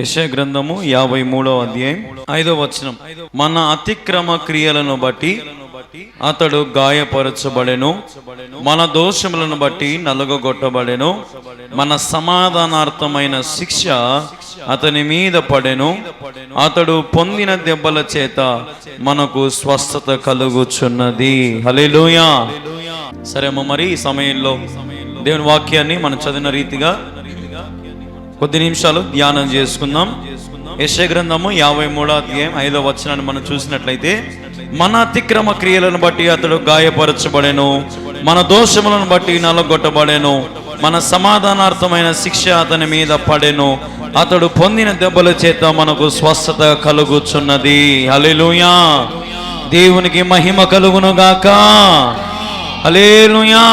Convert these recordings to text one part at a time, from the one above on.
యశ గ్రంథము యాభై మూడవ అధ్యాయం ఐదో వచనం. మన అతిక్రమ క్రియలను బట్టి అతడు గాయపరచబడెను. మన దోషములను బట్టి నలుగగొట్టబడెను. మన సమాధానార్థమైన శిక్ష అతని మీద పడెను. అతడు పొందిన దెబ్బల చేత మనకు స్వస్థత కలుగుచున్నది. హలేలుయా సరే అమ్మ మరి ఈ సమయంలో దేవుని వాక్యాన్ని మనం చదివిన రీతిగా కొద్ది నిమిషాలు ధ్యానం చేసుకుందాం. యశ గ్రంథము యాభై మూడో అధ్యాయం ఐదో వచనాన్ని మనం చూసినట్లయితే మన అతిక్రమ క్రియలను బట్టి అతడు గాయపరచబడెను. మన దోషములను బట్టి నలగొట్టబడెను. మన సమాధానార్థమైన శిక్ష అతని మీద పడెను. అతడు పొందిన దెబ్బల చేత మనకు స్వస్థత కలుగుచున్నది. హల్లెలూయా! దేవునికి మహిమ కలుగును గాక. హల్లెలూయా!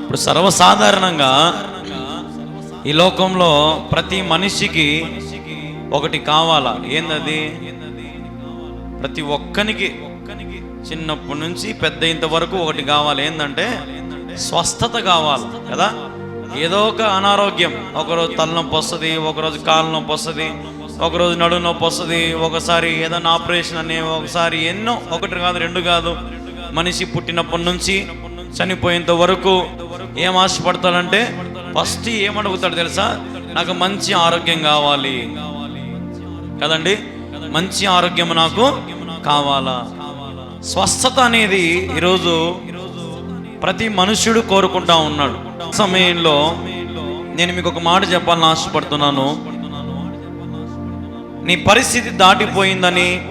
ఇప్పుడు సర్వసాధారణంగా ఈ లోకంలో ప్రతి మనిషికి ఒకటి కావాలా? ఏందది? ప్రతి ఒక్కనికి. చిన్నప్పటి నుంచి పెద్ద ఇంత వరకు ఒకటి కావాలి. ఏంటంటే స్వస్థత కావాలి కదా? ఏదో ఒక అనారోగ్యం. ఒకరోజు తలనొప్పి వస్తుంది ఒకరోజు కాలు నొప్పి వస్తుంది ఒకరోజు నడు నొప్పి వస్తుంది ఒకసారి ఏదైనా ఆపరేషన్ అని ఒకసారి ఎన్నో ఒకటి కాదు రెండు కాదు. మనిషి పుట్టినప్పటి నుంచి చనిపోయేంత వరకు ఏం ఆశపడతాడంటే ఫస్ట్ ఏమడుగుతాడు తెలుసా? నాకు మంచి ఆరోగ్యం కావాలి. కదండి? మంచి ఆరోగ్యం నాకు కావాలా? స్వస్థత అనేది ఈరోజు ప్రతి మనుష్యుడు కోరుకుంటా ఉన్నాడు. సమయంలో నేను మీకు ఒక మాట చెప్పాలని ఆశపడుతున్నాను. నీ పరిస్థితి దాటిపోయిందని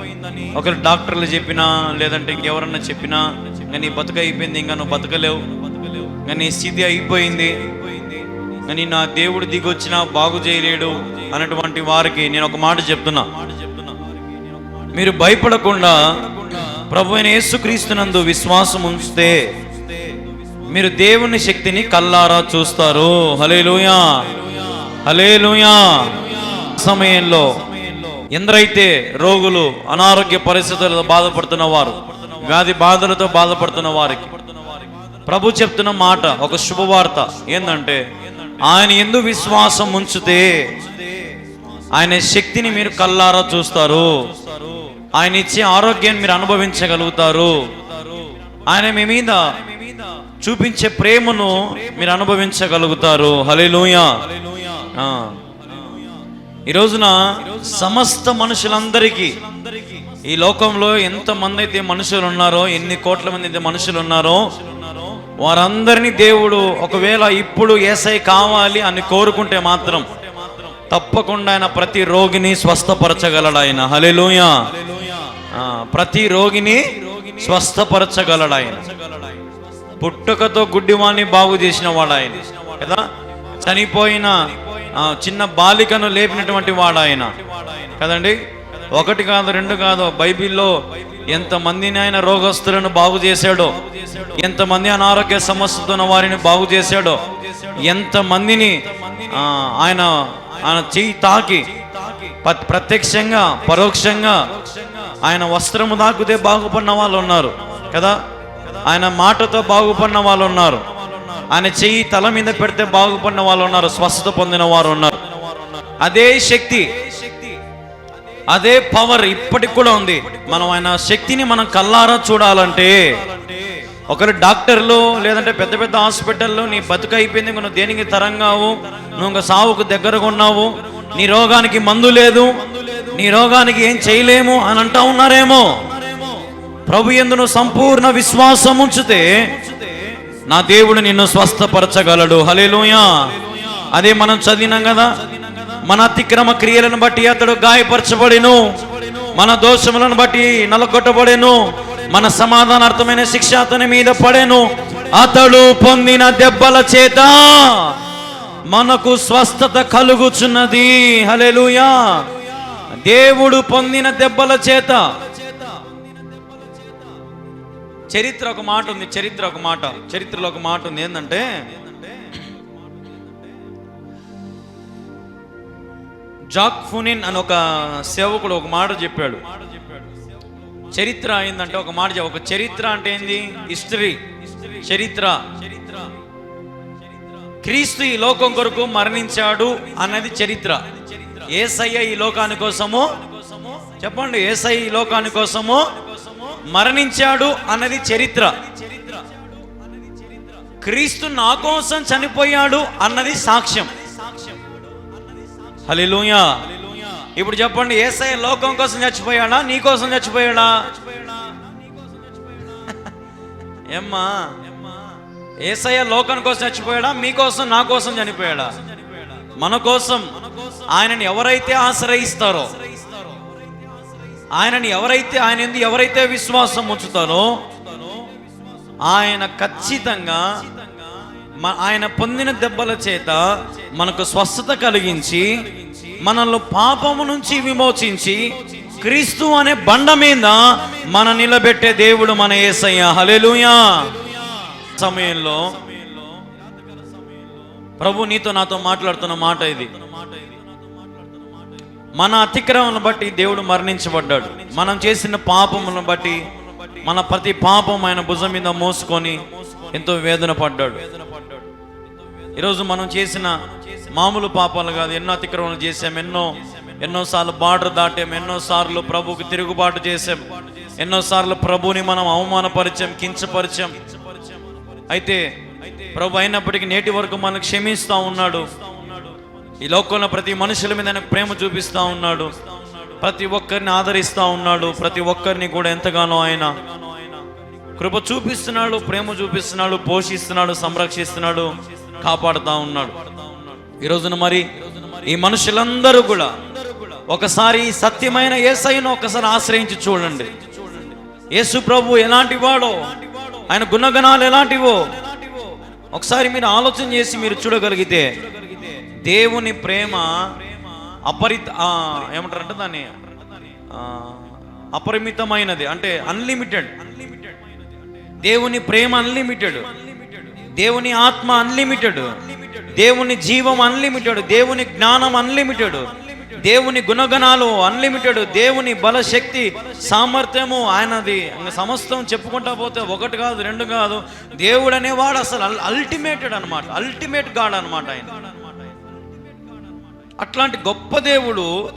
ఒకరు డాక్టర్లు చెప్పినా లేదంటే ఇంకెవరన్నా చెప్పినా ఇంకా నీ బతుక అయిపోయింది ఇంకా నువ్వు బతకలేవు. ఇంకా నీ స్థితి అయిపోయింది. కానీ నా దేవుడు దిగొచ్చినా బాగు చేయలేడు అన్నటువంటి వారికి నేను ఒక మాట చెప్తున్నా. మీరు భయపడకుండా ప్రభు అయిన యేసుక్రీస్తునందు విశ్వాసం ఉంచితే మీరు దేవుని శక్తిని కల్లారా చూస్తారు. హలేలుయా హలేలుయా సమయంలో ఎందరైతే రోగులు అనారోగ్య పరిస్థితులతో బాధపడుతున్న వారు వ్యాధి బాధలతో బాధపడుతున్న వారికి ప్రభు చెప్తున్న మాట ఒక శుభవార్త ఏంటంటే ఆయన ఎందు విశ్వాసం ఉంచితే ఆయన శక్తిని మీరు కల్లారా చూస్తారు. ఆయన ఇచ్చే ఆరోగ్యాన్ని మీరు అనుభవించగలుగుతారు. ఆయన మీ మీద చూపించే ప్రేమను మీరు అనుభవించగలుగుతారు. హలేలుయా ఆ. ఈ రోజున సమస్త మనుషులందరికీ ఈ లోకంలో ఎంత మంది అయితే మనుషులు ఉన్నారో ఎన్ని కోట్ల మంది అయితే మనుషులు ఉన్నారో వారందరినీ దేవుడు ఒకవేళ ఇప్పుడు ఏసై కావాలి అని కోరుకుంటే మాత్రం తప్పకుండా ఆయన ప్రతి రోగిని స్వస్థపరచగలడు ఆయన హలెలుయా ప్రతి రోగిని స్వస్థపరచగలడు ఆయన పుట్టుకతో గుడ్డివాణ్ణి బాగు చేసిన వాడు ఆయన కదా? చనిపోయిన చిన్న బాలికను లేపినటువంటి వాడు ఆయన కదండి? ఒకటి కాదు రెండు కాదు. బైబిల్లో ఎంతమందిని ఆయన రోగస్తులను బాగు చేశాడో ఎంతమంది అనారోగ్య సమస్యతో ఉన్న వారిని బాగు చేశాడో ఎంతమందిని ఆయన ఆయన చెయ్యి తాకి ప్రత్యక్షంగా పరోక్షంగా ఆయన వస్త్రము తాకితే బాగుపడిన వాళ్ళు ఉన్నారు కదా? ఆయన మాటతో బాగుపడిన వాళ్ళు ఉన్నారు ఆయన చెయ్యి తల మీద పెడితే బాగుపడిన వాళ్ళు ఉన్నారు స్వస్థత పొందిన వారు ఉన్నారు. అదే శక్తి అదే పవర్ ఇప్పటికి కూడా ఉంది. మనం ఆయన శక్తిని మనం కల్లారా చూడాలంటే ఒకరు డాక్టర్లు లేదంటే పెద్ద పెద్ద హాస్పిటల్లో నీ బతుకు అయిపోయింది నువ్వు దేనికి తరంగావు? నువ్వు ఇంకా సావుకు దగ్గరగా ఉన్నావు. నీ రోగానికి మందు లేదు. నీ రోగానికి ఏం చేయలేము అని అంటా ఉన్నారేమో. ప్రభు ఎందును సంపూర్ణ విశ్వాసం ఉంచితే నా దేవుడు నిన్ను స్వస్థపరచగలడు. హలేలుయా అదే మనం చదివినాం కదా. మన అతిక్రమ క్రియలను బట్టి అతడు గాయపరచబడిను. మన దోషములను బట్టి నలగొట్టబడేను మన సమాధానార్థమైన శిక్ష అతని మీద పడెను. అతడు పొందిన దెబ్బల చేత మనకు స్వస్థత కలుగుచున్నది. హలెలుయా దేవుడు పొందిన దెబ్బల చేత. చరిత్ర ఒక మాట ఉంది చరిత్ర ఒక మాట. చరిత్రలో ఒక మాట ఉంది ఏంటంటే జాక్ ఫునిన్ అని ఒక సేవకుడు ఒక మాట చెప్పాడు. చరిత్ర అయిందంటే ఒక మాట ఒక చరిత్ర అంటే ఏంది? హిస్టరీ. చరిత్ర. క్రీస్తు ఈ లోకం కొరకు మరణించాడు అన్నది చరిత్ర. ఏసయ్య ఈ లోకాని కోసము చెప్పండి ఏసయ్య ఈ లోకాని కోసము మరణించాడు అన్నది చరిత్ర. క్రీస్తు నా కోసం చనిపోయాడు అన్నది సాక్ష్యం. హలిలుయా ఇప్పుడు చెప్పండి ఏసఐ లోకం కోసం చచ్చిపోయాడా? నీ కోసం చచ్చిపోయాడా? ఏమ్మా? ఏసయ్య లోకం కోసం చచ్చిపోయాడా? మీకోసం నా కోసం చనిపోయాడా? మన కోసం. ఆయనని ఎవరైతే ఆశ్రయిస్తారో ఆయనని ఎవరైతే ఆయన ఎందు ఎవరైతే విశ్వాసం ఉంచుతారో ఆయన ఖచ్చితంగా ఆయన పొందిన దెబ్బల చేత మనకు స్వస్థత కలిగించి మనల్ని పాపము నుంచి విమోచించి క్రీస్తు అనే బండ మీద మన నిలబెట్టే దేవుడు మన యేసయ్య హలెలుయా సమయంలో ప్రభు నీతో నాతో మాట్లాడుతున్న మాట ఇది. మన అతిక్రమను బట్టి దేవుడు మరణించబడ్డాడు. మనం చేసిన పాపములను బట్టి మన ప్రతి పాపం ఆయన భుజం మీద మోసుకొని ఎంతో వేదన పడ్డాడు. ఈరోజు మనం చేసిన మామూలు పాపాలు కాదు ఎన్నో అతిక్రమణలు చేసాం ఎన్నో ఎన్నోసార్లు బార్డర్ దాటాం ఎన్నోసార్లు ప్రభుకి తిరుగుబాటు చేసాం ఎన్నోసార్లు ప్రభుని మనం అవమానపరిచాం కించపరిచాం. అయితే ప్రభు అయినప్పటికీ నేటి వరకు మనకు క్షమిస్తూ ఉన్నాడు. ఈ లోకంలో ప్రతి మనుషుల మీద ఆయన ప్రేమ చూపిస్తూ ఉన్నాడు. ప్రతి ఒక్కరిని ఆదరిస్తూ ఉన్నాడు. ప్రతి ఒక్కరిని కూడా ఎంతగానో ఆయన కృప చూపిస్తున్నాడు ప్రేమ చూపిస్తున్నాడు పోషిస్తున్నాడు సంరక్షిస్తున్నాడు. కాపాడుతూ ఉన్నాడు. ఈ రోజున మరి ఈ మనుషులందరూ కూడా ఒకసారి సత్యమైన ఏసైను ఒకసారి ఆశ్రయించి చూడండి. యేసు ప్రభు ఎలాంటి వాడో ఆయన గుణగణాలు ఎలాంటివో ఒకసారి మీరు ఆలోచన చేసి మీరు చూడగలిగితే దేవుని ప్రేమ అపరిత ఏమంటారంటే దాన్ని అపరిమితమైనది. అంటే అన్లిమిటెడ్ దేవుని ప్రేమ అన్లిమిటెడ్ దేవుని ఆత్మ అన్లిమిటెడ్ దేవుని జీవం అన్లిమిటెడ్ దేవుని జ్ఞానం అన్లిమిటెడ్ దేవుని గుణగణాలు అన్లిమిటెడ్ దేవుని బలశక్తి సామర్థ్యము ఆయనది. సమస్తం చెప్పుకుంటా పోతే ఒకటి కాదు రెండు కాదు. దేవుడు అనేవాడు అసలు అల్టిమేటెడ్ అనమాట అల్టిమేట్ గాడ్ అనమాట ఆయన. అట్లాంటి గొప్ప దేవుడు.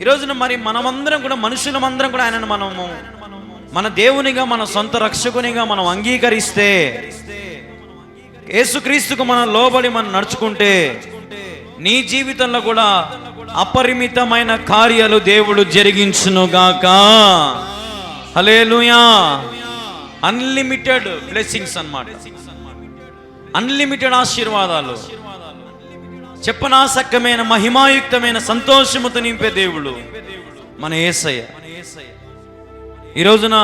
ఈ రోజున మరి మనమందరం కూడా మనుషులమందరం కూడా ఆయనను మనము మన దేవునిగా మన సొంత రక్షకునిగా మనం అంగీకరిస్తే యేసుక్రీస్తుకు మనం లోబడి మనం నడుచుకుంటే నీ జీవితంలో కూడా అపరిమితమైన కార్యాలు దేవుడు జరిగించునుగాక. హలేలుయా అన్లిమిటెడ్ బ్లెస్సింగ్స్ అన్నమాట. అన్లిమిటెడ్ ఆశీర్వాదాలు. చెప్పనాసక్కమైన మహిమాయుక్తమైన సంతోషముతో నింపే దేవుడు మన యేసయ్య ఈ రోజున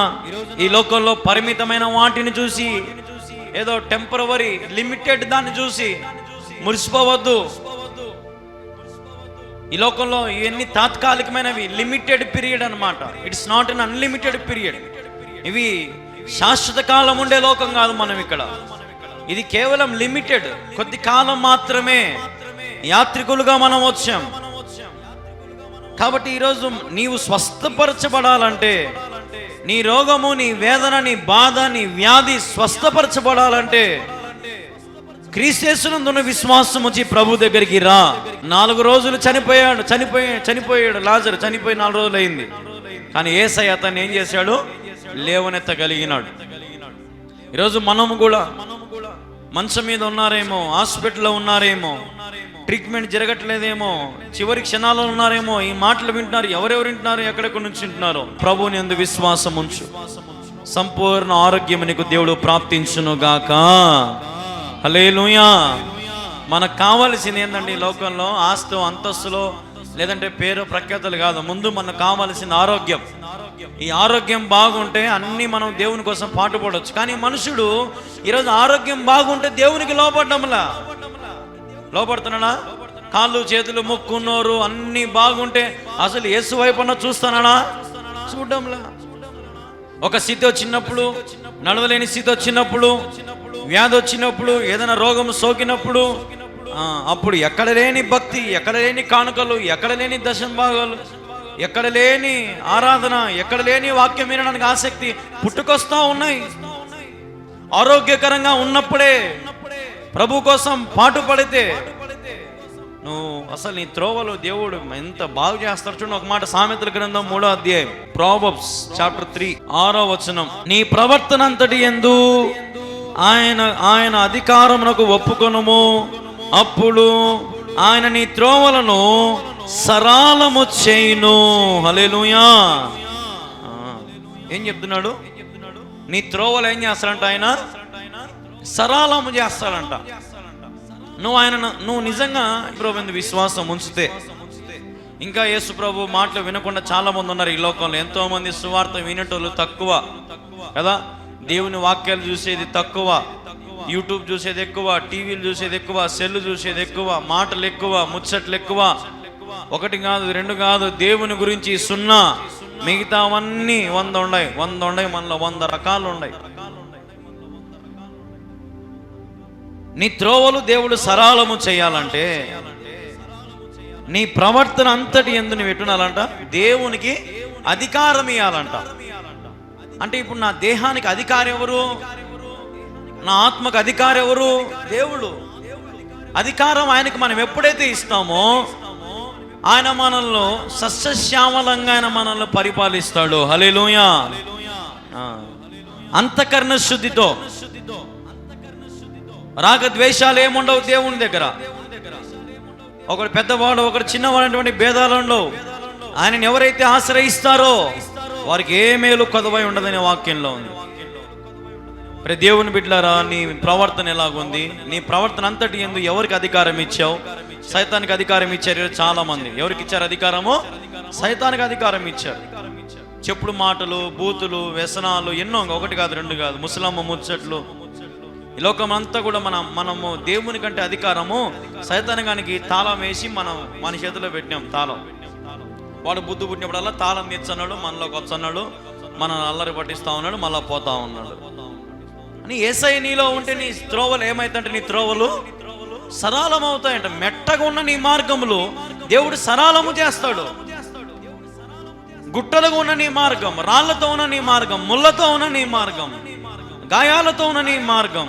ఈ లోకంలో పరిమితమైన వాటిని చూసి ఏదో టెంపరవరీ లిమిటెడ్ దాన్ని చూసి మురిసిపోవద్దు. ఈ లోకంలో ఇవన్నీ తాత్కాలికమైనవి లిమిటెడ్ పీరియడ్ అనమాట it's not un unlimited period ఇవి శాశ్వత కాలం ఉండే లోకం కాదు మనం ఇక్కడ. ఇది కేవలం లిమిటెడ్ కొద్ది కాలం మాత్రమే యాత్రికులుగా మనం వచ్చాం. కాబట్టి ఈరోజు నీవు స్వస్థపరచబడాలంటే నీ రోగము నీ వేదన నీ బాధ నీ వ్యాధి స్వస్థపరచబడాలంటే క్రీస్తేసునందున్న విశ్వాసం వచ్చి ప్రభు దగ్గరికి రా. నాలుగు రోజులు చనిపోయాడు చనిపోయి చనిపోయాడు లాజరు చనిపోయి నాలుగు రోజులు అయింది కానీ ఏసై అతను ఏం చేశాడు? లేవనెత్తగలిగినాడు. ఈరోజు మనము కూడా మంచం మీద ఉన్నారేమో హాస్పిటల్లో ఉన్నారేమో ట్రీట్మెంట్ జరగట్లేదేమో చివరి క్షణాల్లో ఉన్నారేమో ఈ మాటలు వింటున్నారు ఎవరెవరు వింటున్నారు ఎక్కడెక్కడి నుంచి వింటున్నారు. ప్రభుని ఎందు విశ్వాసం ఉంచు. సంపూర్ణ ఆరోగ్యం నీకు దేవుడు ప్రాప్తించును గాక. హలేలుయా మనకు కావాల్సింది ఏంటండి లోకంలో? ఆస్తు అంతస్తులో లేదంటే పేరు ప్రఖ్యాతలు కాదు. ముందు మనకు కావాల్సిన ఆరోగ్యం. ఈ ఆరోగ్యం బాగుంటే అన్ని మనం దేవుని కోసం పాటుపడవచ్చు. కానీ మనుషుడు ఈరోజు ఆరోగ్యం బాగుంటే దేవునికి లోపడ్డంలా లోపడుతున్నానా? కాళ్ళు చేతులు ముక్కున్నోరు అన్ని బాగుంటే అసలు యేసు వైపున చూస్తానా చూడడంలా ఒక స్థితి వచ్చినప్పుడు నడవలేని స్థితి వచ్చినప్పుడు వ్యాధి వచ్చినప్పుడు ఏదైనా రోగం సోకినప్పుడు అప్పుడు ఎక్కడ లేని భక్తి ఎక్కడ లేని కానుకలు ఎక్కడ లేని దశం భాగాలు ఎక్కడ లేని ఆరాధన ఎక్కడ లేని వాక్యం వినడానికి ఆసక్తి పుట్టుకొస్తా ఉన్నాయి. ఆరోగ్యకరంగా ఉన్నప్పుడే ప్రభు కోసం పాటు పడితే నువ్వు అసలు నీ త్రోవలు దేవుడు ఎంత బాగు చేస్తారు చూడండి ఒక మాట సామెతల గ్రంథం మూడో అధ్యాయం. ప్రాబబ్స్ చాప్టర్ త్రీ ఆరో వచనం. నీ ప్రవర్తన అంతటి ఎందు ఆయన ఆయన అధికారమునకు ఒప్పుకొనుము. అప్పుడు ఆయన నీ త్రోవలను సరాలము చేయును. హలేలుయా ఏం చెప్తున్నాడు? నీ త్రోవలు ఏం చేస్తారంట ఆయన? సరాలము చేస్తాడంట. నువ్వు ఆయన నువ్వు నిజంగా ప్రభు విశ్వాసం ఉంచితే ఇంకా యేసు ప్రభు మాటలు వినకుండా చాలా మంది ఉన్నారు ఈ లోకంలో. ఎంతో మంది సువార్త వినేటోళ్ళు తక్కువ కదా? దేవుని వాక్యాలు చూసేది తక్కువ యూట్యూబ్ చూసేది ఎక్కువ టీవీలు చూసేది ఎక్కువ సెల్ చూసేది ఎక్కువ మాటలు ఎక్కువ ముచ్చట్లు ఎక్కువ. ఒకటి కాదు రెండు కాదు దేవుని గురించి సున్నా. మిగతావన్నీ వంద ఉన్నాయి వంద ఉన్నాయి మనలో వంద రకాలు ఉన్నాయి నీ త్రోవలు దేవుడు సరాలము చేయాలంటే నీ ప్రవర్తన అంతటి ఎందు నువ్వు ఎట్టునాలంట దేవునికి అధికారం ఇవ్వాలంట అంటే ఇప్పుడు నా దేహానికి అధికారం ఎవరు? నా ఆత్మకు అధికారం ఎవరు? దేవుడు. అధికారం ఆయనకి మనం ఎప్పుడైతే ఇస్తామో ఆయన మనల్ని సస్యశ్యామలంగా ఆయన మనల్ని పరిపాలిస్తాడు. హలేలుయా అంతఃకరణ శుద్ధితో. రాగద్వేషాలు ఏముండవు దేవుని దగ్గర. ఒకడు పెద్దవాడు ఒకడు చిన్నవాడు అటువంటి భేదాలలో ఆయనని ఎవరైతే ఆశ్రయిస్తారో వారికి ఏ మేలు కొదవై ఉండదనే వాక్యంలో ఉంది. మరి దేవుని బిడ్డలారా నీ ప్రవర్తన ఎలాగుంది? నీ ప్రవర్తన అంతటి ఎందు ఎవరికి అధికారం ఇచ్చావు? సైతానికి అధికారం ఇచ్చారు చాలా మంది ఎవరికి ఇచ్చారు అధికారము? సైతానికి అధికారం ఇచ్చారు. చెప్పుడు మాటలు బూతులు వ్యసనాలు ఎన్నో ఒకటి కాదు రెండు కాదు ముసలమ్మ ముచ్చట్లు ఈ లోకం అంతా కూడా మనం మనము దేవుని కంటే అధికారము సైతనగానికి తాళం వేసి మనం మన చేతిలో పెట్టినాం తాళం. వాడు బుద్ధి పుట్టినప్పుడల్లా తాళం తెచ్చన్నాడు మనలోకి వచ్చన్నాడు మన అల్లరి పట్టిస్తా ఉన్నాడు మళ్ళా పోతా ఉన్నాడు. అని ఏసై నీలో ఉంటే నీ త్రోవలు ఏమైతుంటే నీ త్రోవలు? సరళం అవుతాయంట మెట్టగా ఉన్న నీ మార్గములు దేవుడు సరళము చేస్తాడు. గుట్టలుగా ఉన్న నీ మార్గం రాళ్ళతో ఉన్న నీ మార్గం ముళ్ళతో ఉన్న నీ మార్గం. గాయాలతోనని మార్గం.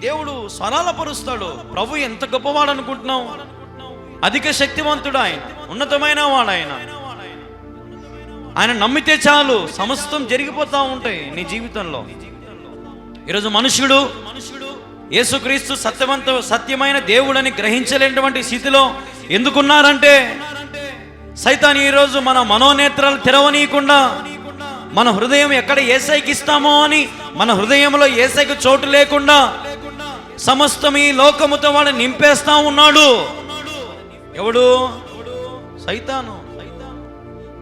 దేవుడు స్వరాల పరుస్తాడు ప్రభు ఎంత గొప్పవాడు అనుకుంటున్నావు అధిక శక్తివంతుడు ఆయన ఉన్నతమైన వాడు ఆయన ఆయన నమ్మితే చాలు సమస్తం జరిగిపోతా ఉంటాయి నీ జీవితంలో. ఈరోజు మనుషుడు యేసుక్రీస్తు సత్యవంత సత్యమైన దేవుడని గ్రహించలేనటువంటి స్థితిలో ఎందుకున్నారంటే సైతాన్ ఈరోజు మన మనోనేత్రాలు తెరవనీయకుండా మన హృదయం ఎక్కడ ఏసైకి ఇస్తామో అని మన హృదయంలో ఏసైకి చోటు లేకుండా సమస్తం ఈ లోకముతో వాడు నింపేస్తా ఉన్నాడు. ఎవడు? సైతాను.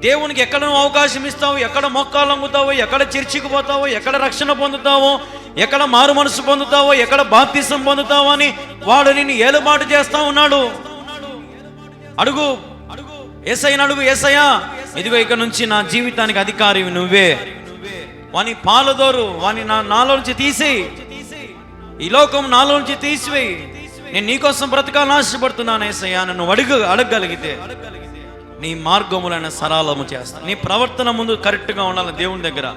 దేవునికి ఎక్కడ నువ్వు అవకాశం ఇస్తావు? ఎక్కడ మొక్కాలు అమ్ముతావో? ఎక్కడ చర్చికి పోతావో? ఎక్కడ రక్షణ పొందుతావో? ఎక్కడ మారు మనసు పొందుతావో? ఎక్కడ బాప్తిసం పొందుతావో అని వాడు నిన్ను ఏలుబాటు చేస్తా ఉన్నాడు. అడుగు. ఏసైన అడుగు ఏసయ్యా. ఇదిగో ఇక నుంచి నా జీవితానికి అధికారి నువ్వే. వాని పాలదోరు వాని నా నాలో నుంచి తీసేయి. ఈ లోకం నాలో నుంచి తీసివేయి. నేను నీకోసం బ్రతకాలని ఆశపడుతున్నాను ఏసయ్యా. నన్ను అడుగు అడగగలిగితే నీ మార్గములైన సరళము చేస్తా. నీ ప్రవర్తన ముందు కరెక్ట్గా ఉండాలి దేవుని దగ్గర.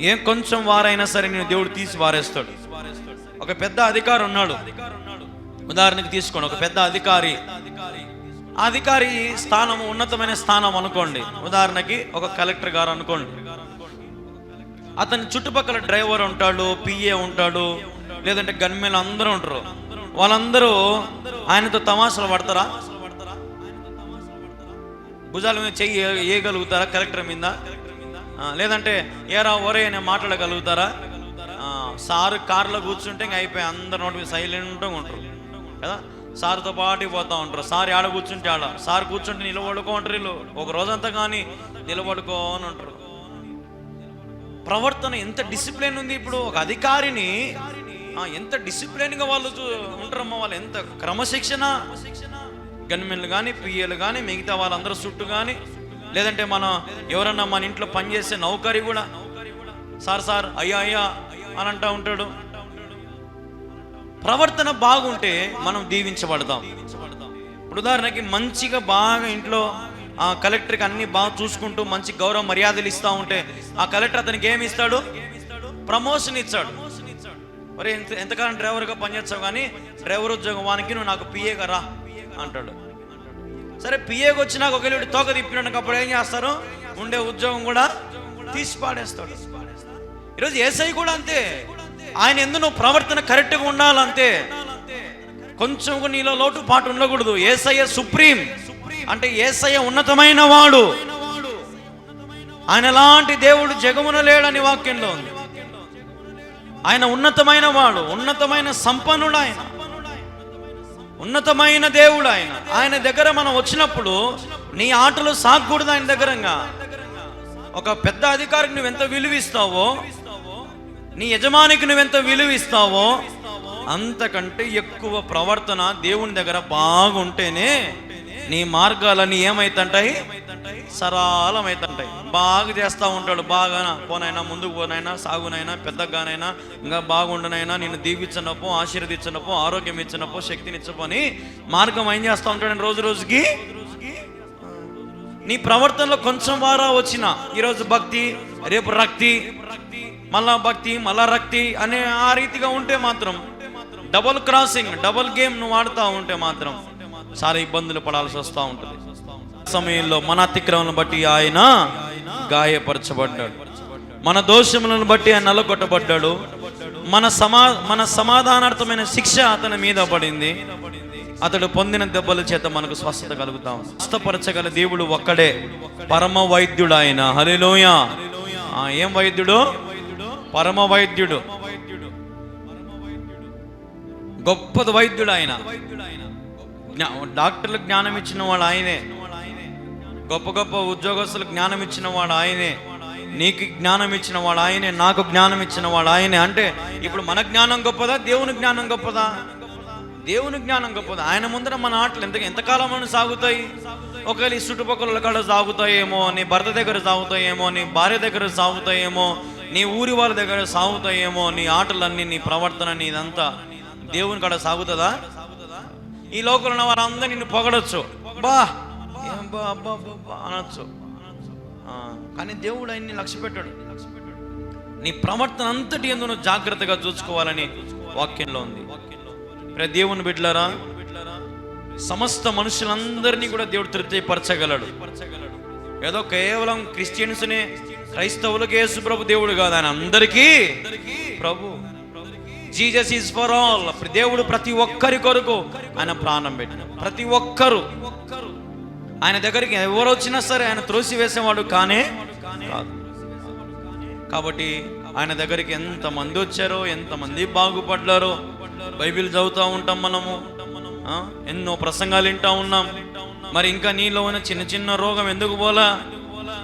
ఏం కొంచెం వారైనా సరే నేను దేవుడు తీసి వారేస్తాడు. ఒక పెద్ద అధికారి ఉన్నాడు. ఉదాహరణకి తీసుకోండి. ఒక పెద్ద అధికారి. అధికారి స్థానం ఉన్నతమైన స్థానం అనుకోండి. ఉదాహరణకి ఒక కలెక్టర్ గారు అనుకోండి. అతని చుట్టుపక్కల డ్రైవర్ ఉంటాడు పిఏ ఉంటాడు లేదంటే గన్మెన్ అందరూ ఉంటారు. వాళ్ళందరూ ఆయనతో తమాషలు పడతారా? భుజాల మీద చెయ్యి వేయగలుగుతారా కలెక్టర్ మీద? లేదంటే ఏరా ఒరే అని మాట్లాడగలుగుతారా? సారు కార్లో కూర్చుంటే ఇంక అయిపోయి అందరు నోటి మీద సైలెంట్గా ఉంటారు. కదా? సార్తో పాటు పోతా ఉంటారు సార్ ఆడ కూర్చుంటే ఆడ సార్ కూర్చుంటే నిలబడుకో ఉంటారు వీళ్ళు. ఒక రోజంతా కానీ నిలబడుకో అని ఉంటారు. ప్రవర్తన ఎంత డిసిప్లిన్ ఉంది ఇప్పుడు. ఒక అధికారిని ఎంత డిసిప్లిన్గా వాళ్ళు చూ- ఉంటారమ్మా వాళ్ళు. ఎంత క్రమశిక్షణ గన్మెన్లు కానీ పిఏలు కానీ మిగతా వాళ్ళందరూ చుట్టూ కానీ లేదంటే మనం ఎవరన్నా మన ఇంట్లో పనిచేసే నౌకరి కూడా సార్ సార్ అయ్యా అయ్యా అని అంటా ఉంటాడు. ప్రవర్తన బాగుంటే మనం దీవించబడతాం. ఇప్పుడు ఉదాహరణకి మంచిగా బాగా ఇంట్లో ఆ కలెక్టర్కి అన్ని బాగా చూసుకుంటూ మంచి గౌరవ మర్యాదలు ఇస్తూ ఉంటే ఆ కలెక్టర్ అతనికి ఏమి ఇస్తాడు? ప్రమోషన్ ఇచ్చాడు. మరి ఎంత ఎంతకాలం డ్రైవర్గా పనిచేస్తావు కానీ డ్రైవర్ ఉద్యోగం వానికి నువ్వు నాకు పిఏగా రా అంటాడు. సరే పిఏకి వచ్చినాక ఒకవేళ తోక తిప్పినాక అప్పుడు ఏం చేస్తారు? ఉండే ఉద్యోగం కూడా తీసి పాడేస్తాడు ఈరోజు ఏసై కూడా అంతే. ఆయన ఎందు నువ్వు ప్రవర్తన కరెక్ట్గా ఉండాలంతే కొంచెం నీలో లోటు పాటు ఉండకూడదు. ఏసయ్య సుప్రీం. అంటే ఏసయ్య ఉన్నతమైన వాడు. ఆయన ఎలాంటి దేవుడు జగమున లేడని వాక్యంలో ఉంది. ఆయన ఉన్నతమైన వాడు ఉన్నతమైన సంపన్నుడు ఆయన ఉన్నతమైన దేవుడు ఆయన ఆయన దగ్గర మనం వచ్చినప్పుడు నీ ఆటలు సాగకూడదు ఆయన దగ్గరంగా. ఒక పెద్ద అధికారికి నువ్వు ఎంత విలువిస్తావో నీ యజమానికి నువ్వెంత విలువిస్తావో అంతకంటే ఎక్కువ ప్రవర్తన దేవుని దగ్గర బాగుంటేనే నీ మార్గాలన్నీ ఏమైతుంటాయి? సరళమైతుంటాయి. బాగా చేస్తూ ఉంటాడు. బాగా పోనైనా ముందుకు పోనైనా సాగునైనా పెద్దగానైనా ఇంకా బాగుండనైనా నేను దీవించినప్పు ఆశీర్వదించినప్పు ఆరోగ్యం ఇచ్చినపో శక్తిని మార్గం ఏం చేస్తూ ఉంటాడు రోజు రోజుకి? నీ ప్రవర్తనలో కొంచెం వారా వచ్చిన ఈరోజు భక్తి రేపు రక్తి మళ్ళా భక్తి మళ్ళా రక్తి అనే ఆ రీతిగా ఉంటే మాత్రం డబుల్ క్రాసింగ్ డబుల్ గేమ్ నువ్వు ఆడుతూ ఉంటే మాత్రం చాలా ఇబ్బందులు పడాల్సి వస్తూ ఉంటుంది. సమయంలో మన అతిక్రమను బట్టి ఆయన గాయపరచబడ్డాడు. మన దోషములను బట్టి ఆయన నలగొట్టబడ్డాడు. మన సమా మన సమాధానార్థమైన శిక్ష అతని మీద పడింది. అతడు పొందిన దెబ్బల చేత మనకు స్వస్థత కలుగుతాం స్వస్థపరచగల దేవుడు ఒక్కడే. పరమ వైద్యుడు ఆయన. హరిలోయ ఏం వైద్యుడు? పరమ వైద్యుడు. గొప్ప వైద్యుడు ఆయన. జ్ఞా- డాక్టర్లకు జ్ఞానం ఇచ్చిన వాడు ఆయనే. గొప్ప గొప్ప ఉద్యోగస్తులకు జ్ఞానం ఇచ్చిన వాడు ఆయనే. నీకు జ్ఞానం ఇచ్చిన వాడు ఆయనే నాకు జ్ఞానం ఇచ్చిన వాడు ఆయనే. అంటే ఇప్పుడు మన జ్ఞానం గొప్పదా? దేవుని జ్ఞానం గొప్పదా? దేవుని జ్ఞానం గొప్పదా? ఆయన ముందర మన ఆటలు ఎంత ఎంతకాలం అని సాగుతాయి? ఒకవేళ ఈ చుట్టుపక్కల కాడ సాగుతాయేమో నీ భర్త దగ్గర సాగుతాయేమో నీ భార్య దగ్గర సాగుతాయేమో నీ ఊరి వాళ్ళ దగ్గర సాగుతాయేమో నీ ఆటలన్నీ నీ ప్రవర్తన నీదంతా దేవుని కాడ సాగుతుందా? ఈ లోకంలో ఉన్న వారందరూ నిన్ను పొగడచ్చు. బా! బా అబ్బా అనొచ్చు. కానీ దేవుడు ఆయన్ని లక్ష్య పెట్టాడు. నీ ప్రవర్తన అంతటి ఎందు జాగ్రత్తగా చూసుకోవాలని వాక్యంలో ఉంది. దేవుని బిడ్డలారా సమస్త మనుషులందరినీ కూడా దేవుడు తృప్తిపరచగలడు. ఏదో కేవలం క్రిస్టియన్స్నే క్రైస్తవులకు యేసు ప్రభు దేవుడు కాదు ఆయన అందరికీ ప్రభు. జీజస్ ఈజ్ ఫర్ ఆల్ దేవుడు ప్రతి ఒక్కరి కొరకు ఆయన ప్రాణం పెట్టిన ప్రతి ఒక్కరు. ఆయన దగ్గరికి ఎవరు వచ్చినా సరే ఆయన త్రోసి వేసేవాడు కానే కాదు. కాబట్టి ఆయన దగ్గరికి ఎంత మంది వచ్చారో ఎంత మంది బాగుపడ్డారో బైబిల్ చదువుతూ ఉంటాం మనము. ఎన్నో ప్రసంగాలు వింటా ఉన్నాం. మరి ఇంకా నీలో ఉన్న చిన్న చిన్న రోగం ఎందుకు పోలా?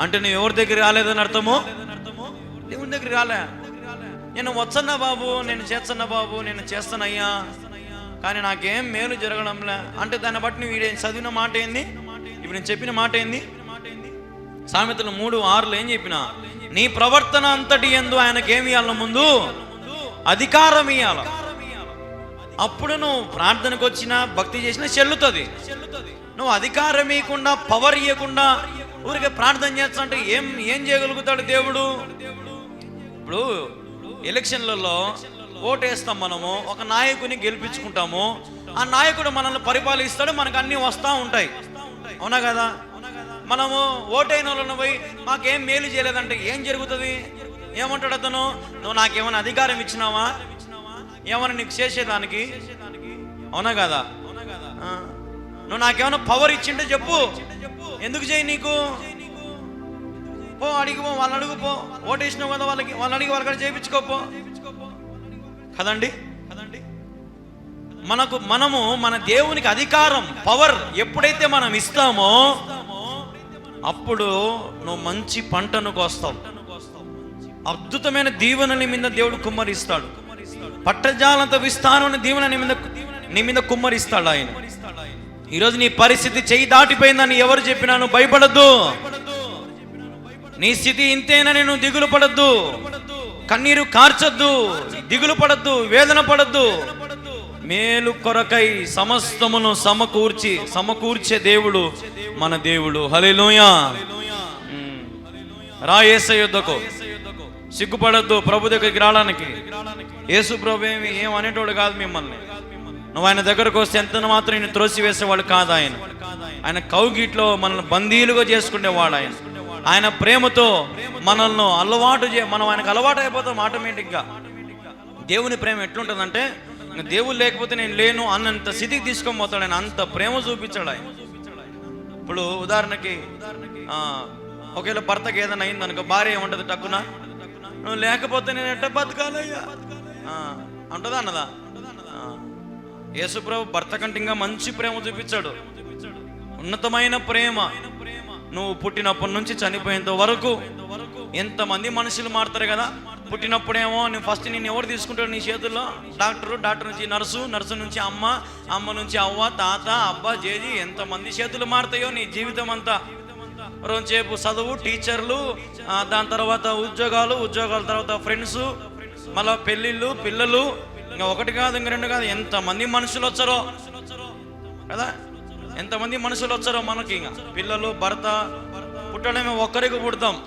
అంటే నువ్వు ఎవరి దగ్గర రాలేదని అర్థము? దేవుని దగ్గర రాలే. నేను వచ్చన్నా బాబు నేను చేస్తున్నా బాబు నేను చేస్తానయ్యా కానీ నాకేం మేలు జరగడంలే. అంటే దాన్ని బట్టి నువ్వు ఈడ చదివిన మాట ఏంది? ఇప్పుడు నేను చెప్పిన మాట ఏంది? సామెతలు మూడు ఆరులు ఏం చెప్పిన? నీ ప్రవర్తన అంతటి ఎందు ఆయనకేమి ఇవ్వాల ముందు? అధికారం ఇవ్వాల అప్పుడు నువ్వు ప్రార్థనకు వచ్చినా భక్తి చేసినా చెల్లుతుంది. నువ్వు అధికారం ఇవ్వకుండా పవర్ ఇవ్వకుండా ఊరికే ప్రార్థన చేస్తుంటే ఏం ఏం చేయగలుగుతాడు దేవుడు? ఇప్పుడు ఎలక్షన్లలో ఓటేస్తాం మనము ఒక నాయకుని గెలిపించుకుంటాము. ఆ నాయకుడు మనల్ని పరిపాలిస్తాడు మనకు అన్నీ వస్తూ ఉంటాయి. అవునా కదా? మనము ఓటైన వాళ్ళని పోయి మాకేం మేలు చేయలేదంటే ఏం జరుగుతుంది? ఏమంటాడు అతను? నువ్వు నాకేమైనా అధికారం ఇచ్చినావా? ఏమైనా నీకు చేసేదానికి? అవునా కదా? నువ్వు నాకేమైనా పవర్ ఇచ్చింటే చెప్పు. ఎందుకు చేయి నీకు? పో అడిగిపో వాళ్ళని అడుగుపో ఓటేసినావు కదా వాళ్ళకి వాళ్ళని అడిగి వాళ్ళకి చేయించుకోపో కదండి కదండి? మనకు మనము మన దేవునికి అధికారం పవర్ ఎప్పుడైతే మనం ఇస్తామో అప్పుడు నువ్వు మంచి పంటను కోస్తావు. అద్భుతమైన దీవెనని మీద దేవుడు కుమ్మరిస్తాడు. పట్టజాలంత విస్తారమైన దీవెన నీ మీద నీ మీద కుమ్మరిస్తాడు ఆయన. ఈరోజు నీ పరిస్థితి చెయ్యి దాటిపోయిందని ఎవరు చెప్పినాను భయపడద్దు. నీ స్థితి ఇంతేనని నువ్వు దిగులు పడద్దు. కన్నీరు కార్చొద్దు దిగులు పడద్దు వేదన పడద్దు. మేలు కొరకై సమస్తమును సమకూర్చి సమకూర్చే దేవుడు మన దేవుడు. హల్లెలూయా. ఉమ్. రా యేసయ్య యుద్ధకు సిగ్గుపడద్దు ప్రభు దగ్గరికి రావడానికి. యేసు ప్రభు ఏమి ఏం అనేటోడు కాదు మిమ్మల్ని. నువ్వు ఆయన దగ్గరకు వస్తే ఎంత మాత్రం నేను త్రోసి వేసేవాడు కాదు ఆయన. ఆయన కౌగిట్లో మనల్ని బందీలుగా చేసుకునేవాడు ఆయన. ఆయన ప్రేమతో మనల్ని అలవాటు చే మనం ఆయనకు అలవాటు అయిపోతాం ఆటోమేటిక్గా. దేవుని ప్రేమ ఎట్లుంటుందంటే దేవుడు లేకపోతే నేను లేను అన్నంత స్థితికి తీసుకొని పోతాడు ఆయన. అంత ప్రేమ చూపించాడు ఆయన. ఇప్పుడు ఉదాహరణకి ఒకవేళ భర్తకి ఏదైనా అయింది అనుకో భార్య ఏముంటుంది టక్కున? నువ్వు లేకపోతే నేను ఎట్ట బతకాలయ్యా? ఆ, అంటదా అన్నదా? యేసుప్రభు భర్త కంటే ఇంకా మంచి ప్రేమ చూపించాడు. ఉన్నతమైన ప్రేమ. నువ్వు పుట్టినప్పటి నుంచి చనిపోయేంత వరకు ఎంతమంది మనుషులు మారుతారు కదా? పుట్టినప్పుడేమో నేను ఫస్ట్ నేను ఎవరు తీసుకుంటాడు నీ చేతుల్లో? డాక్టరు డాక్టర్ నుంచి నర్సు నర్సు నుంచి అమ్మ అమ్మ నుంచి అవ్వ తాత అబ్బా జేజి ఎంతమంది చేతులు మారుతాయో నీ జీవితం అంతా. రోజుసేపు చదువు టీచర్లు దాని తర్వాత ఉద్యోగాలు ఉద్యోగాల తర్వాత ఫ్రెండ్స్ మళ్ళీ పెళ్ళిళ్ళు పిల్లలు ఇంకా ఒకటి కాదు ఇంక రెండు కాదు. ఎంతమంది మనుషులు వచ్చారో? కదా? ఎంతమంది మనుషులు వచ్చారో మనకి ఇంకా. పిల్లలు భర్త పుట్టడమే ఒక్కరికి పుడతాం.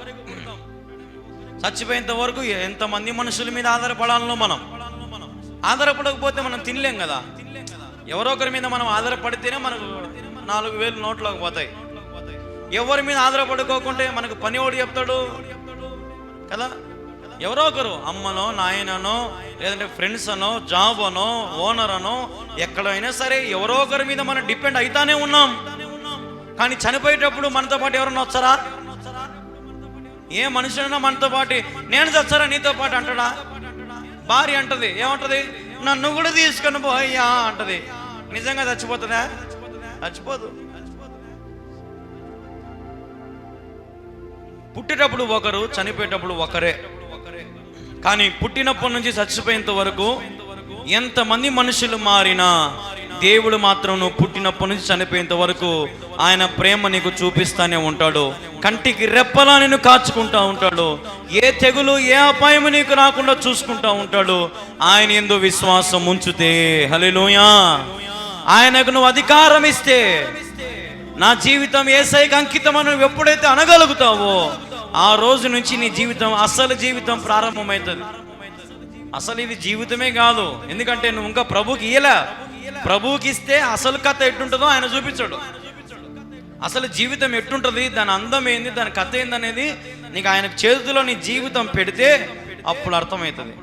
చచ్చిపోయేంత వరకు ఎంతమంది మనుషుల మీద ఆధారపడాలనో మనం. ఆధారపడకపోతే మనం తినలేం కదా. ఎవరో ఒకరి మీద మనం ఆధారపడితేనే మనకు నాలుగు వేలు నోట్లోకి పోతాయి. ఎవరి మీద ఆధారపడుకోకుంటే మనకు పని ఓడి చెప్తాడు. కదా? ఎవరో ఒకరు అమ్మనో నాయననో లేదంటే ఫ్రెండ్స్ అనో జాబ్ అనో ఓనర్ అనో ఎక్కడైనా సరే ఎవరో ఒకరి మీద మనం డిపెండ్ అవుతానే ఉన్నాం. కానీ చనిపోయేటప్పుడు మనతో పాటు ఎవరన్నా వచ్చారా? ఏ మనుషులైనా మనతో పాటు నేను చచ్చారా నీతో పాటు అంటాడా? భార్య అంటది ఏమంటది? నన్ను కూడా తీసుకొని పోయ్యా అంటది. నిజంగా చచ్చిపోతుందా? చచ్చిపోదు. పుట్టేటప్పుడు ఒకరు చనిపోయేటప్పుడు ఒకరే. కానీ పుట్టినప్పటి నుంచి చచ్చిపోయేంత వరకు ఎంతమంది మనుషులు మారినా దేవుడు మాత్రం నువ్వు పుట్టినప్పటి నుంచి చనిపోయేంత వరకు ఆయన ప్రేమ నీకు చూపిస్తానే ఉంటాడు. కంటికి రెప్పలా నిన్ను కాచుకుంటా ఉంటాడు. ఏ తెగులు ఏ అపాయము నీకు రాకుండా చూసుకుంటా ఉంటాడు. ఆయన ఎందు విశ్వాసం ఉంచుతే. హలోయా ఆయనకు నువ్వు అధికారం ఇస్తే. నా జీవితం ఏసైకి అంకితం అని నువ్వు ఎప్పుడైతే అనగలుగుతావో ఆ రోజు నుంచి నీ జీవితం అసలు జీవితం ప్రారంభమవుతుంది అసలు ఇది జీవితమే కాదు. ఎందుకంటే నువ్వు ఇంకా ప్రభుకి ఇయ్యలే. ప్రభుకి ఇస్తే అసలు కథ ఎట్టుంటుందో ఆయన చూపించాడు. అసలు జీవితం ఎట్టుంటుంది? దాని అందం ఏంది? దాని కథ ఏంది అనేది నీకు ఆయన చేతిలో నీ జీవితం పెడితే అప్పుడు అర్థమవుతుంది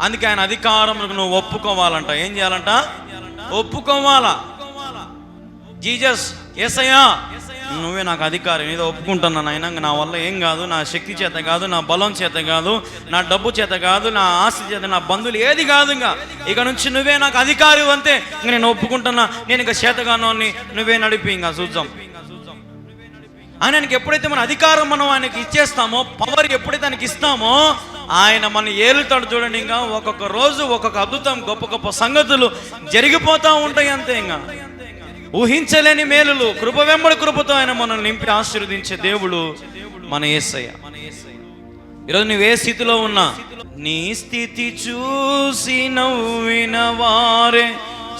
అందుకే ఆయన అధికారం నువ్వు ఒప్పుకోవాలంట. ఏం చేయాలంట? ఒప్పుకోవాలా? జీజస్ ఏసయ్యా నువ్వే నాకు అధికారం ఏదో ఒప్పుకుంటున్నాను నాయన నా వల్ల ఏం కాదు. నా శక్తి చేత కాదు నా బలం చేత కాదు నా డబ్బు చేత కాదు నా ఆస్తి చేత నా బంధువులు ఏది కాదు ఇంకా. ఇక నుంచి నువ్వే నాకు అధికారి అంతే. ఇంక నేను ఒప్పుకుంటున్నా నేను ఇక చేతగానోని నువ్వే నడిపి ఇంకా చూద్దాం. ఆయనకి ఎప్పుడైతే మన అధికారం మనం ఆయనకి ఇచ్చేస్తామో పవర్ ఎప్పుడైతే ఆయనకి ఇస్తామో ఆయన మన ఏలుతాడు చూడండి ఇంకా. ఒక్కొక్క రోజు ఒక్కొక్క అద్భుతం గొప్ప గొప్ప సంగతులు జరిగిపోతూ ఉంటాయి అంతే ఇంకా. ఊహించలేని మేలులు కృప వెంబడి కృపతో ఆయన మనల్ని నింపి ఆశీర్వదించే దేవుడు మన ఏసయ్య. ఈరోజు నువ్వు ఏ స్థితిలో ఉన్నా నీ స్థితి చూసి నవ్విన వారే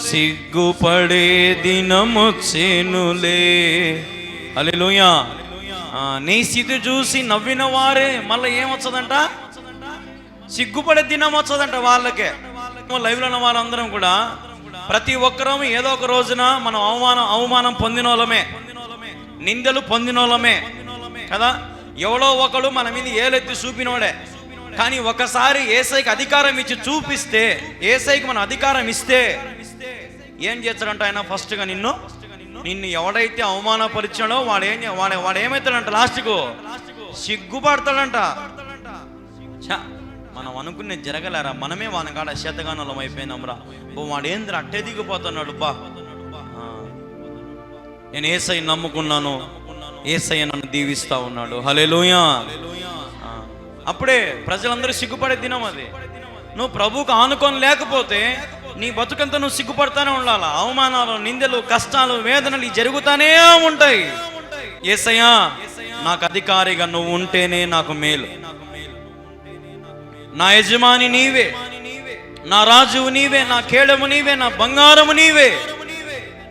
సిగ్గుపడే దినమొచ్చేనులే అలెలుయా నీ స్థితి చూసి నవ్విన వారే మళ్ళీ ఏమొచ్చదంట సిగ్గుపడే దినం వచ్చదంట వాళ్ళకే. లైవ్లో ఉన్న వాళ్ళందరం కూడా ప్రతి ఒక్కరం ఏదో ఒక రోజున మనం అవమానం అవమానం పొందిన వాళ్ళమే నిందలు పొందిన వాళ్ళమే కదా? ఎవడో ఒకడు మన మీద ఏలెత్తి చూపినోడే. కానీ ఒకసారి ఏసైకి అధికారం ఇచ్చి చూపిస్తే ఏసైకి మన అధికారం ఇస్తే ఏం చేస్తాడంట ఆయన ఫస్ట్గా నిన్ను? నిన్ను ఎవడైతే అవమానపరిచాడో వాడు ఏం వాడు వాడు ఏమవుతాడంట లాస్ట్కు? సిగ్గుపడతాడంట. మనం అనుకునే జరగలేరా? మనమే వానకాడ శతగానం అయిపోయినాంరా. ఓ వాడు ఏంద్ర? అట్టే దిగిపోతున్నాడు. బా. నేను ఏసై నమ్ముకున్నాను. ఏసయ్య నన్ను దీవిస్తా ఉన్నాడు. హలేలుయా అప్పుడే ప్రజలందరూ సిగ్గుపడే దినం అది. నువ్వు ప్రభువుకు ఆనుకొని లేకపోతే నీ బతుకంతా నువ్వు సిగ్గుపడతానే ఉండాలి? అవమానాలు నిందలు కష్టాలు వేదనలు జరుగుతానే ఉంటాయి. ఏసయ్యా నాకు అధికారిగా నువ్వు ఉంటేనే నాకు మేలు. నా యజమాని నీవే. నా రాజువు నీవే నా కేడము నీవే నా బంగారము నీవే.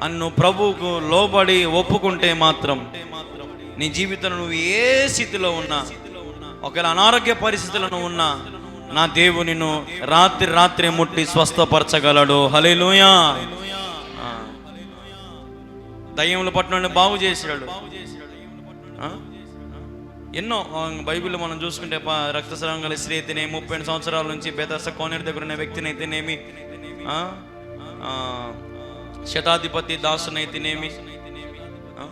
అన్ను ప్రభువుకు లోబడి ఒప్పుకుంటే మాత్రం నీ జీవితంలో నువ్వు ఏ స్థితిలో ఉన్నా ఒకవేళ అనారోగ్య పరిస్థితులను ఉన్నా నా దేవునిను రాత్రి రాత్రి ముట్టి స్వస్థపరచగలడు. హలేలుయా దయ్యములు పట్టిన బాగు చేశాడు. ఆ? ఎన్నో బైబిల్ బైబిల్లో మనం చూసుకుంటే రక్తస్రావం గల స్త్రీ అయితేనేమి ముప్పై సంవత్సరాల నుంచి బెదర్స కోనేరు దగ్గర ఉన్న వ్యక్తిని అయితేనేమి శతాధిపతి దాసునైతేనేమి ఆ?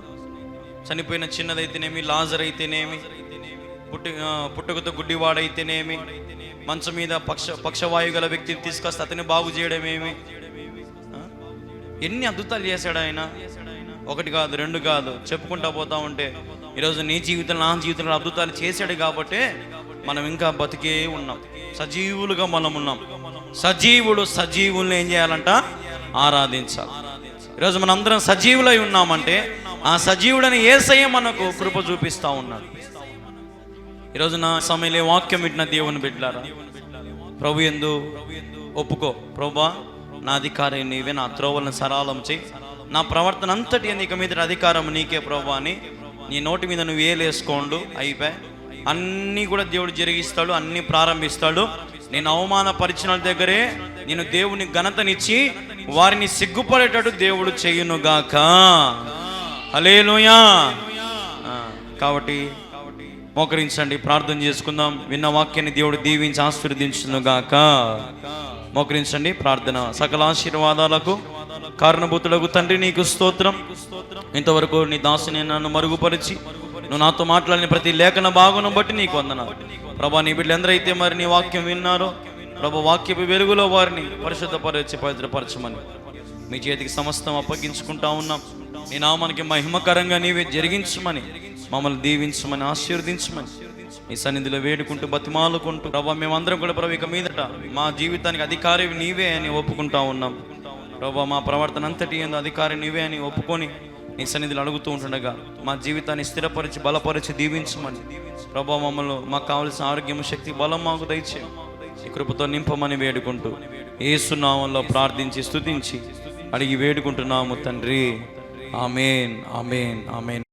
చనిపోయిన చిన్నదైతేనేమి లాజర్ అయితేనేమి పుట్టి పుట్టుకతో గుడ్డివాడైతేనేమి మంచం మీద పక్ష పక్షవాయు గల వ్యక్తిని తీసుకొస్తే అతని బాగు చేయడమేమి ఆ? ఎన్ని అద్భుతాలు చేశాడు ఆయన ఒకటి కాదు రెండు కాదు చెప్పుకుంటా పోతా ఉంటే ఈరోజు నీ జీవితంలో నా జీవితంలో అద్భుతాలు చేశాడు కాబట్టి మనం ఇంకా బతికే ఉన్నాం. సజీవులుగా మనం ఉన్నాం. సజీవుడు సజీవుల్ని ఏం చేయాలంట? ఆరాధించాలి. ఈరోజు మనం అందరం సజీవులై ఉన్నామంటే ఆ సజీవుడని ఏసయ్య మనకు కృప చూపిస్తా ఉన్నాడు. ఈరోజు నా సమయంలో వాక్యం వింటున్న దేవుని బిడ్డారా ప్రభు ఎందు ఒప్పుకో. ప్రభా నా అధికారం నీవే నా త్రోవలను సరళం చేయి. నా ప్రవర్తన అంతటి ఇక మీద అధికారం నీకే ప్రభా అని నీ నోటి మీద నువ్వు వేలేసుకోండు అయిపోయి అన్నీ కూడా దేవుడు జరిగిస్తాడు అన్నీ ప్రారంభిస్తాడు. నేను అవమానపరిచిన వాళ్ళ దగ్గరే నేను దేవుని ఘనతనిచ్చి వారిని సిగ్గుపడేటట్టు దేవుడు చేయునుగాక. అలేలుయా కాబట్టి మోకరించండి ప్రార్థన చేసుకుందాం. విన్న వాక్యాన్ని దేవుడు దీవించి ఆశీర్వదించునుగాక. మోకరించండి ప్రార్థన సకల ఆశీర్వాదాలకు కారణభూతులకు తండ్రి నీకు స్తోత్రం. ఇంతవరకు నీ దాసుని నన్ను మరుగుపరిచి నువ్వు నాతో మాట్లాడిన ప్రతి లేఖన భాగం బట్టి నీకు వందనాలు. ప్రభా నీ బిడ్డలు ఎందరైతే మరి నీ వాక్యం విన్నారో ప్రభు వాక్యపు వెలుగులో వారిని పరిశుద్ధపరిచి పవిత్రపరచమని మీ చేతికి సమస్తం అప్పగించుకుంటా ఉన్నాం. నీ నామానికి మహిమకరంగా నీవే జరిగించమని మమ్మల్ని దీవించమని ఆశీర్వదించమని నీ సన్నిధిలో వేడుకుంటూ బతిమాలుకుంటూ ప్రభా మేమందరం కూడా ప్రభు ఇక మీదట మా జీవితానికి అధికారి నీవే అని ఒప్పుకుంటా ఉన్నాం. ప్రభా మా ప్రవర్తన అంతటి ఏందో అధికారి నీవే అని ఒప్పుకొని నీ సన్నిధిలో అడుగుతూ ఉంటుండగా మా జీవితాన్ని స్థిరపరిచి బలపరిచి దీవించమని. ప్రభా మమ్మల్ని మాకు కావలసిన ఆరోగ్యం శక్తి బలం మాకు దయచేయం ఈ కృపతో నింపమని వేడుకుంటూ ఏసునామంలో ప్రార్థించి స్తుతించి అడిగి వేడుకుంటున్నాము తండ్రి. Amen amen amen.